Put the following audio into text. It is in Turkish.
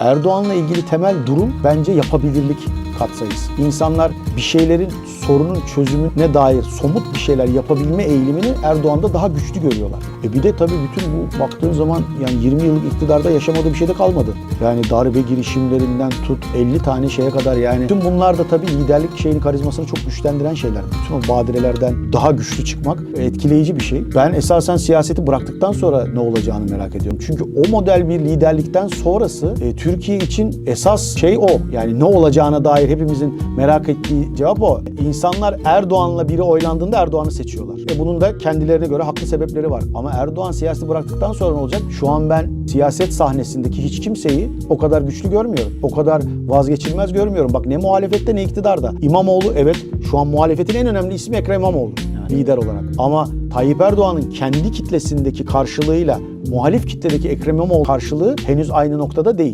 Erdoğan'la ilgili temel durum bence yapabilirlik katsayısı. İnsanlar bir şeylerin sorunun çözümüne dair somut bir şeyler yapabilme eğilimini Erdoğan'da daha güçlü görüyorlar. E bir de tabii bütün bu baktığın zaman yani 20 yıllık iktidarda yaşamadığı bir şey de kalmadı. Yani darbe girişimlerinden tut 50 tane şeye kadar yani tüm bunlar da tabii liderlik şeyini karizmasını çok güçlendiren şeyler. Bütün o badirelerden daha güçlü çıkmak etkileyici bir şey. Ben esasen siyaseti bıraktıktan sonra ne olacağını merak ediyorum. Çünkü o model bir liderlikten sonrası e, Türkiye için esas şey o. Yani ne olacağına dair hepimizin merak ettiği cevap o. İnsanlar Erdoğan'la biri oylandığında Erdoğan'ı seçiyorlar. E bunun da kendilerine göre haklı sebepleri var. Ama Erdoğan siyaseti bıraktıktan sonra ne olacak? Şu an ben siyaset sahnesindeki hiç kimseyi o kadar güçlü görmüyorum. O kadar vazgeçilmez görmüyorum. Bak ne muhalefette ne iktidarda. İmamoğlu evet şu an muhalefetin en önemli ismi Ekrem İmamoğlu lider olarak. Ama Tayyip Erdoğan'ın kendi kitlesindeki karşılığıyla muhalif kitledeki Ekrem İmamoğlu karşılığı henüz aynı noktada değil.